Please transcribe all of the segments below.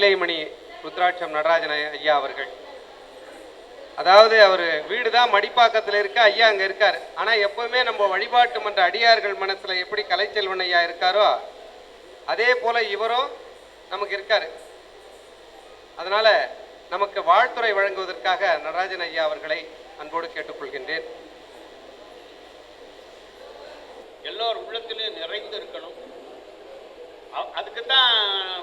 கைலைமணி ருத்ராட்சம் நடராஜன் ஐயா- ஐயா அவர்கள். அதாவது அவர் வீடு தான் மடிப்பாக்கத்தில் இருக்க ஐயா அங்கே இருக்கார். ஆனால் எப்போவுமே நம்ம வழிபாட்டு மன்ற அடியார்கள் மனசில் எப்படி கலைச்செல்வன் ஐயா இருக்காரோ அதே போல் இவரும் நமக்கு இருக்கார். அதனால் நமக்கு வாழ்த்துறை வழங்குவதற்காக நடராஜன் ஐயா அவர்களை அன்போடு கேட்டுக்கொள்கின்றேன். எல்லோர் உள்ளத்திலே நிறைந்து இருக்கணும் அதுக்கு தான்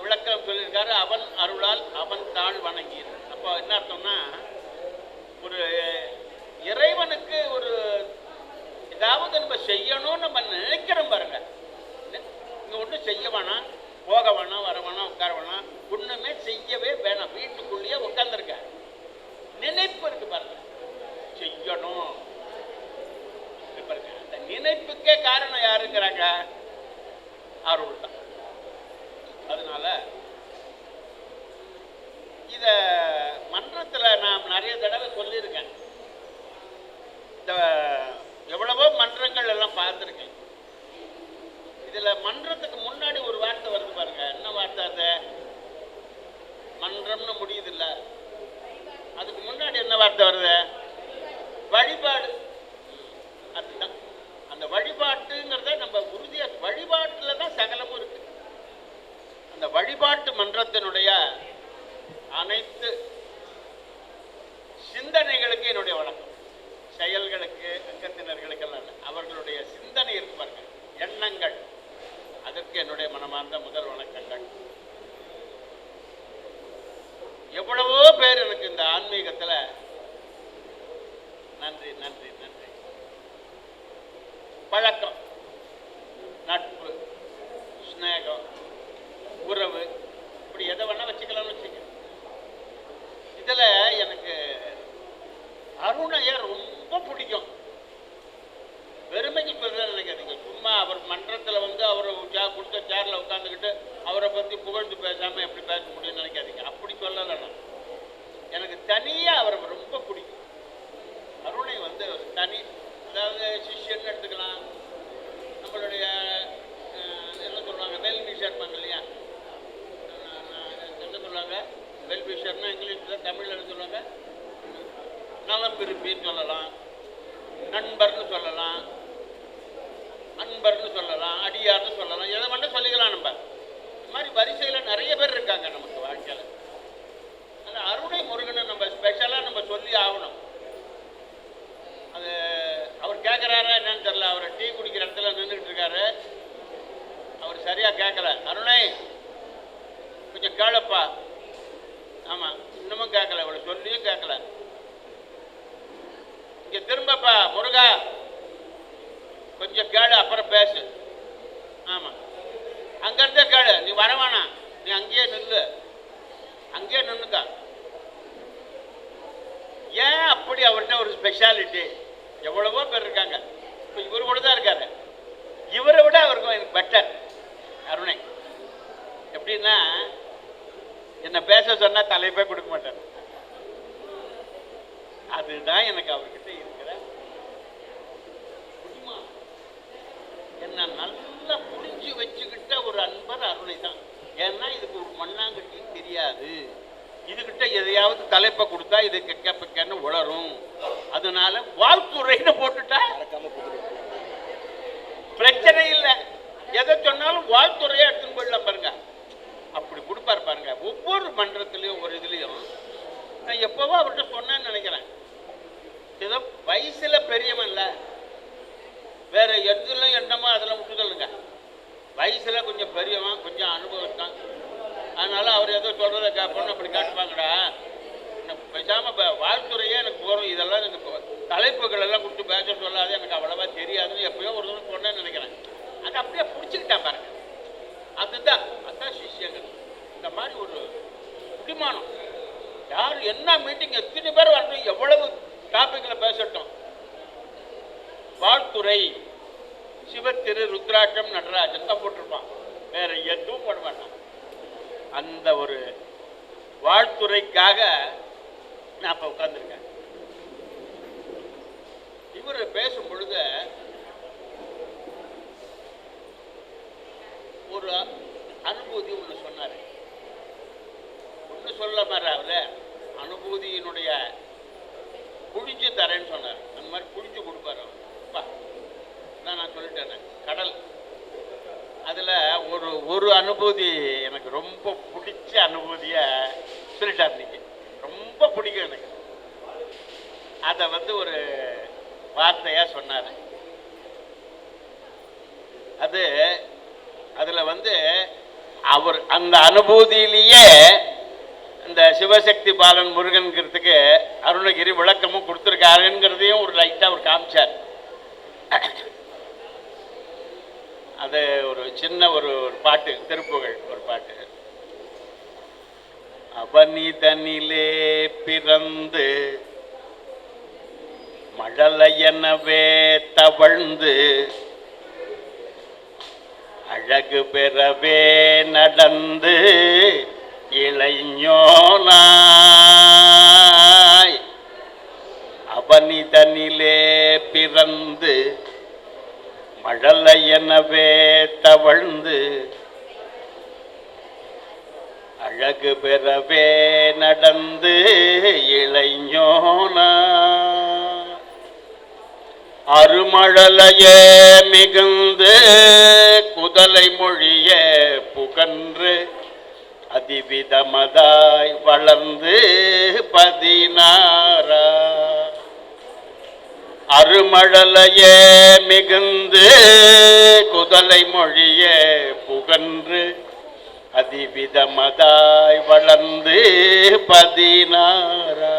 விளக்கம் சொல்லியிருக்காரு. அவன் அருளால் அவன் தாழ் வணங்கி அப்போ என்ன அர்த்தம்னா ஒரு இறைவனுக்கு ஒரு ஏதாவது நம்ம செய்யணும்னு நம்ம நினைக்கிறோம் பாருங்க. இங்க ஒன்றும் செய்ய வேணாம் போக வேணாம் வர வேணாம் உட்கார வேணாம். ஒண்ணுமே செய்யவே வேணாம். வீட்டுக்குள்ளேயே உட்காந்துருக்க நினைப்பு இருக்கு பாருங்க. செய்யணும். பாருங்க. அந்த நினைப்புக்கே காரணம் யாருங்கிறாங்க? அருள் தான் இருக்கிறதுனால இதை மன்றத்தில் நான் நிறைய தடவை சொல்லியிருக்கேன். இந்த எவ்வளவோ மன்றங்கள் எல்லாம் பார்த்துருக்கேன். இதுல மன்றத்துக்கு முன்னாடி ஒரு வார்த்தை வருது பாருங்க. என்ன வார்த்தை அது? மன்றம்னு முடியுது இல்ல? அதுக்கு முன்னாடி என்ன வார்த்தை வருது? வழிபாடு அதுதான் அந்த வழிபாட்டுங்கிறத நம்ம உறுதியா வழிபாட்டுல தான் சகலமும் இருக்கு அந்த வழிபாட்டு மன்றத்தினுடைய அனைத்து சிந்தனைகளுக்கு என்னுடைய வணக்கம் செயல்களுக்கு அங்கத்தினர்களுக்கெல்லாம் இல்ல. அவர்களுடைய சிந்தனை இருக்கு பாருங்க எண்ணங்கள் அதற்கு என்னுடைய மனமார்ந்த முதல் வணக்கங்கள் எவ்வளவோ பேர் எனக்கு இந்த நன்றி நன்றி நன்றி. பழக்கம் நட்பு ஸ்நேகம் உறவு இப்படி எதை வேணால் வச்சுக்கலாம்னு வச்சுக்க இதுல எனக்கு அருணைய ரொம்ப பிடிக்கும். பெருமைக்கு சொல்றேன் நினைக்காதீங்க சும்மா அவர் மன்றத்துல வந்து அவரை கொடுத்த சேர்ல உட்காந்துக்கிட்டு அவரை பத்தி புகழ்ந்து பேசாம எப்படி பேச முடியும் நினைக்காதீங்க அப்படி சொல்லல நான் எனக்கு தனியா அவரை ரொம்ப பிடிக்கும் அருணை வந்து ஒரு தனி அதாவது சிஷ்யன்னு எடுத்துக்கலாம் நம்மளுடைய அஹ், என்ன சொல்லுவாங்க வெல் விஷர் இருப்பாங்க இல்லையா அஹ், அஹ், என்ன சொல்லுவாங்க வெல் விஷர்னா இங்கிலீஷில் தமிழில் என்ன சொல்லுவாங்க நலம் விரும்பின்னு சொல்லலாம் நண்பர்னு சொல்லலாம் நண்பர்னு சொல்லலாம் அடியார்னு சொல்லலாம் எதை வேணா சொல்லிக்கலாம் நம்ம. இந்த மாதிரி வரிசையில் நிறைய பேர் இருக்காங்க நமக்கு வாழ்க்கையில். அந்த அருணை முருகனை நம்ம ஸ்பெஷலாக நம்ம சொல்லி ஆகணும். அது அவர் கேட்குறாரா என்னன்னு தெரியல அவர் டீ குடிக்கிற இடத்துல நின்றுட்டு இருக்காரு. அவர் சரியா கேட்கல அருணை கொஞ்சம் கேளப்பா. ஆமா இன்னமும் கேட்கல இவ்வளோ சொல்லியும் கேட்கல இங்க திரும்பப்பா முருகா. கொஞ்சம் கேளு அப்புறம் பேசு. ஆமா. அங்கேருந்தே கேளு. நீ வர வேணாம் நீ அங்கேயே நில்லு. அங்கேயே நின்றுக்கா ஏன் அப்படி அவர்கிட்ட ஒரு ஸ்பெஷாலிட்டி எவ்வளவோ பேர் இருக்காங்க. இப்போ இவர் கூட தான் இருக்காரு. இவரை விட அவருக்கும் எனக்கு பெட்டர் அருணை எப்படின்னா என்ன பேச சொன்னா தலைப்பே கொடுக்க மாட்டார். அதுதான் எனக்கு அவர்கிட்ட இருக்கு புடிமா. என்ன நல்லா புரிஞ்சு வச்சுக்கிட்ட ஒரு அன்பர் அருணை தான் ஏன்னா இதுக்கு ஒரு மண்ணாங்கட்டியும் தெரியாது. இதுகிட்ட எதையாவது தலைப்பை கொடுத்தா இது கெக்க பெக்கன்னு உளரும். அதனால வாழ்த்துறைன்னு போட்டுட்டா பிரச்சனை இல்லை. எதை சொன்னாலும் வாழ்த்துறையா எடுத்துன்னு போயிடலாம் பாருங்க. அப்படி கொடுப்பாரு பாருங்க. ஒவ்வொரு மன்றத்திலையும் ஒரு இதுலையும் நான் எப்பவோ அவர்கிட்ட சொன்னேன்னு நினைக்கிறேன். ஏதோ வயசுல பெரியவன் இல்ல. வேற எதுல என்னமோ அதெல்லாம் விட்டுதலுங்க வயசுல கொஞ்சம் பெரியவன் கொஞ்சம் அனுபவித்தான். அதனால அவர் ஏதோ சொல்றதை கேட்போம்னு அப்படி காட்டுவாங்கடா. எனக்கு பேசாம வாழ்த்துறையே எனக்கு போகிறோம் இதெல்லாம் எனக்கு தலைப்புகள் எல்லாம் கொடுத்து பேச சொல்லாது. எனக்கு அவ்வளவா தெரியாதுன்னு எப்பயோ ஒரு தடவை சொன்னேன்னு நினைக்கிறேன். அது அப்படியே பிடிச்சிக்கிட்டேன் பாருங்க. அதுதான் அதான் சிஷியங்கள். இந்த மாதிரி ஒரு குடிமானம் யார் என்ன மீட்டிங் எத்தனை பேர் வரணும் எவ்வளவு டாபிக்ல பேசட்டும். வாழ்த்துறை. சிவத்திரு ருத்ராட்சம் நடராஜன் தான் போட்டிருப்பான். வேற எதுவும் போட மாட்டான். அந்த ஒரு வாழ்த்துறைக்காக நான் இப்போ உட்காந்துருக்கேன் இவர் பேசும் பொழுது ஒரு அனுபூதி ஒன்று சொன்னார். ஒன்று சொல்ல மாதிரி அவர் அனுபூதியினுடைய குடிச்சு தரேன்னு சொன்னார். அந்த மாதிரி குடிச்சு கொடுப்பாரு அவர். நான் சொல்லிட்டேன். கடல். அதில் ஒரு ஒரு அனுபூதி எனக்கு ரொம்ப பிடிச்ச அனுபூதியை சொல்லிட்டார் இன்னைக்கு. ரொம்ப பிடிக்கும் எனக்கு. அதை வந்து ஒரு வார்த்தையாக சொன்னார். அது அதில் வந்து அவர் அந்த அனுபூதியிலேயே இந்த சிவசக்தி பாலன் முருகன்கிறதுக்கு அருணகிரி விளக்கமும் கொடுத்துருக்காருங்கிறதையும் ஒரு லைட்டாக அவர் காமிச்சார். அது ஒரு சின்ன ஒரு ஒரு பாட்டு திருப்புகழ் ஒரு பாட்டு. அவனிதனிலே பிறந்து மழலையனவே தவழ்ந்து அழகு பெறவே நடந்து இளைஞனாய். அவனிதனிலே பிறந்து மழலை எனவே தவழ்ந்து அழகு பெறவே நடந்து இளைஞோனா. அருமழலையே மிகுந்து குதலை மொழிய புகன்று அதிவிதமதாய் வளர்ந்து பதினாரா அருமழலையே மிகுந்து குதலை மொழியே புகன்று அதிவிதமதாய் வளர்ந்து பதினாரா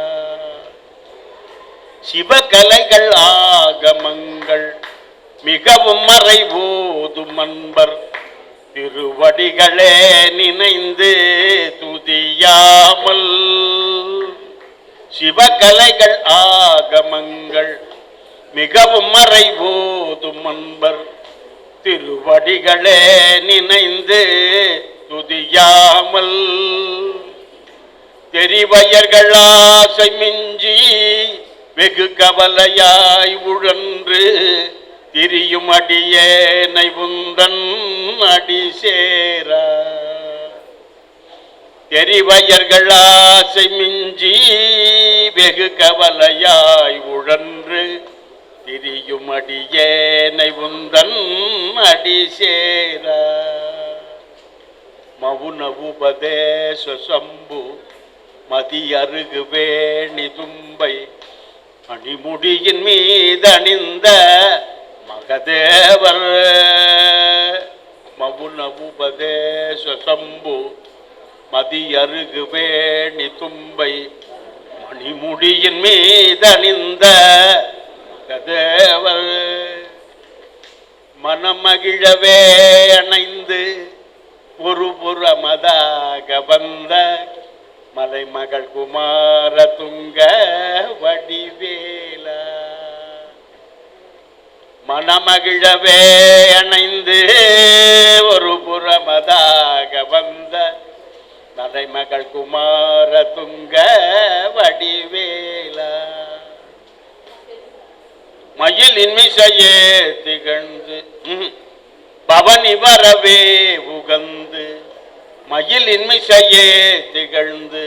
சிவகலைகள் ஆகமங்கள் மிகவும் மறைவோதும் அன்பர். திருவடிகளே நினைந்து துதியாமல். சிவகலைகள் ஆகமங்கள் மிகவும் மறைவோதும் அன்பர். திருவடிகளே நினைந்து துதியாமல். தெரிவயர்கள் ஆசை மிஞ்சி வெகு கவலையாய் உழன்று திரியும் அடியேனை உந்தன் அடி சேரா. தெரிவயர்கள் ஆசை மிஞ்சி வெகு கவலையாய் உழன்று திரியும் அடியேனை உந்தன் அடி சேர. மவுன உபதேச சம்பு மதி அருகு வேணி தும்பை அணிமுடியின் மீதணிந்த மகதேவர். மவுன உபதேச சம்பு மதி அருகு வேணி தும்பை மணிமுடியின் மீதணிந்த மனமகிழவே அணைந்து ஒரு புறமதாக வந்த மலைமகள் குமார துங்க வடிவேலா. மனமகிழவே அணைந்து ஒரு புறமதாக வந்த மலைமகள் குமார துங்க வடிவேலா. மயிலின் மிசையே திகழ்ந்து பவனி வரவே உகந்து மயிலின் மிசையே திகழ்ந்து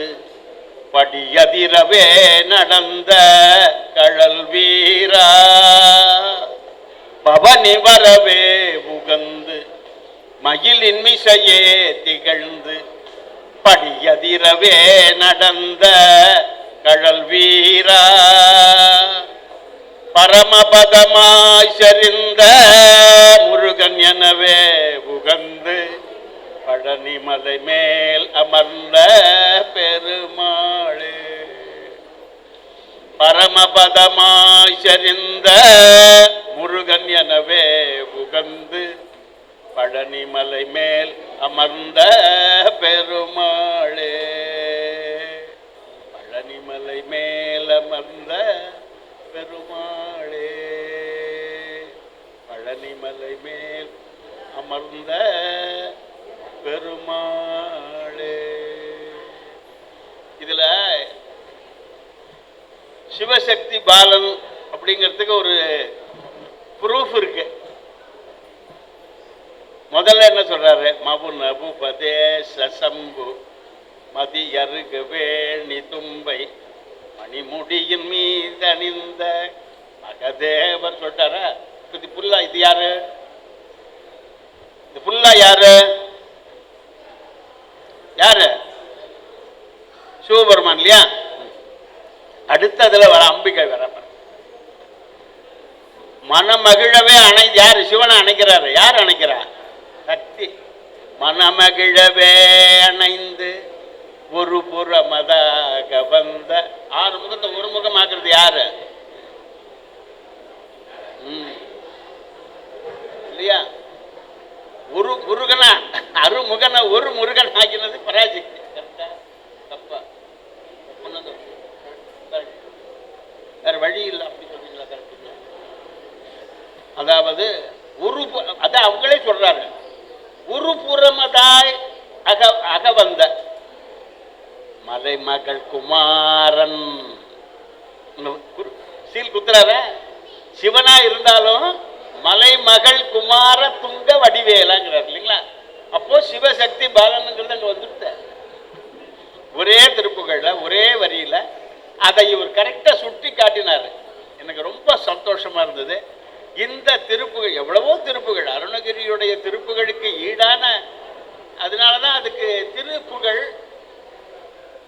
படியதிரவே நடந்த கழல் வீரா. பவனி வரவே உகந்து மயிலின் மிசையே திகழ்ந்து படியதிரவே நடந்த கழல் வீரா. பரமபதமாய் சரிந்த முருகன் எனவே உகந்து பழனி மலை மேல் அமர்ந்த பெருமாளே. பரமபதமாய் சரிந்த முருகன் எனவே உகந்து பழனி மலை மேல் அமர்ந்த பெருமாளே. பழனி மலை மேல் அமர்ந்த பெருமாளே. பழனிமலை மேல் அமர்ந்த பெருமாளே. இதுல சிவசக்தி பாலன் அப்படிங்கிறதுக்கு ஒரு ப்ரூஃப் இருக்கு. முதல்ல என்ன சொல்றாரு? மபு நபு பதே சசம்பு மதியருகு வேணி தும்பை மணிமுடியின் மீதணிந்த மகதேவர் சொல்லிட்டாரா இது புல்லா இது யாரு? இது புல்லா யாரு? யாரு? சிவபெருமான் இல்லையா? அடுத்ததுல வர அம்பிகை வர மனமகிழவே அணை யாரு? சிவனை அணைக்கிறாரு. யார் அணைக்கிறா? சக்தி. மனமகிழவே அணைந்து ஒரு புறமதாக வந்த ஆறு முகத்தை ஒரு முகமாக்குறது யாரு? இல்லையா? ஒரு முருகனா அருமுகனை ஒரு முருகன் ஆகினது பராஜக்தி கரெக்டா தப்பா. வேற வழி இல்லை அப்படி சொல்றீங்களா கரெக்ட் அதாவது ஒரு அதான் அவங்களே சொல்றாரு. ஒரு புறமதாய் அக அகவந்த மலைமகள் குமாரன். சீல் குத்துறார சிவனா இருந்தாலும் மலைமகள் குமார துங்க வடிவேலாங்கிறார் இல்லைங்களா? அப்போ சிவசக்தி பாலனுங்கிறது அங்க வந்துருத்த. ஒரே திருப்புகள்ல ஒரே வரியில அதை இவர் கரெக்டா சுட்டி காட்டினார். எனக்கு ரொம்ப சந்தோஷமா இருந்தது. இந்த திருப்புகள் எவ்வளவோ திருப்புகள் அருணகிரியுடைய திருப்புகளுக்கு ஈடான அதனால தான் அதுக்கு திருப்புகள்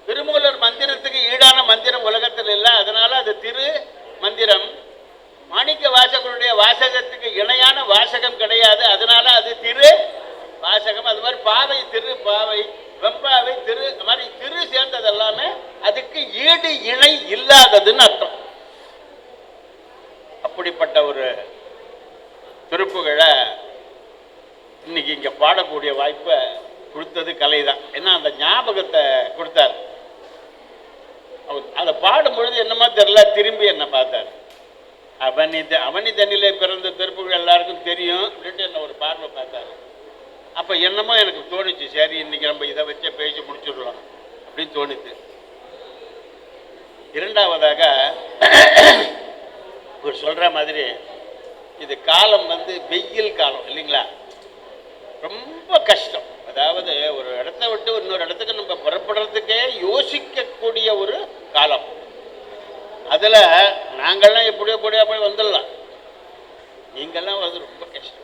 திருமூலர் மந்திரத்துக்கு ஈடான மந்திரம் உலகத்தில் இல்லை. அதனால அது திரு மந்திரம். மாணிக்க வாசகருடைய வாசகத்துக்கு இணையான வாசகம் கிடையாது. அதனால அது திரு வாசகம். அது மாதிரி பாவை திரு பாவை வெம்பாவை திரு அது மாதிரி திரு சேர்ந்தது எல்லாமே அதுக்கு ஈடு இணை இல்லாததுன்னு அர்த்தம். அப்படிப்பட்ட ஒரு திருப்புகளை இன்னைக்கு இங்க பாடக்கூடிய வாய்ப்பை கொடுத்தது கலை தான் ஏன்னா அந்த ஞாபகத்தை கொடுத்தார். அவர் அதை பாடும் பொழுது என்னமோ தெரியல திரும்பி என்ன பார்த்தார். அவனி தண்ணியிலே பிறந்த திருப்புகள் எல்லாருக்கும் தெரியும் அப்படின்ட்டு என்ன ஒரு பார்வை பார்த்தாரு. அப்ப என்னமோ எனக்கு தோணுச்சு சரி இன்னைக்கு நம்ம இதை வச்சே பேசி முடிச்சிடலாம் அப்படின்னு தோணுது. இரண்டாவதாக இவர் சொல்ற மாதிரி இது காலம் வந்து வெயில் காலம் இல்லைங்களா? ரொம்ப கஷ்டம். அதாவது ஒரு இடத்த விட்டு இன்னொரு இடத்துக்கு நம்ம புறப்படுறதுக்கே யோசிக்கக்கூடிய ஒரு காலம். அதில் நாங்கள்லாம் எப்படியோ கூடியா போய் வந்துடலாம். நீங்கள்லாம் வந்து ரொம்ப கஷ்டம்.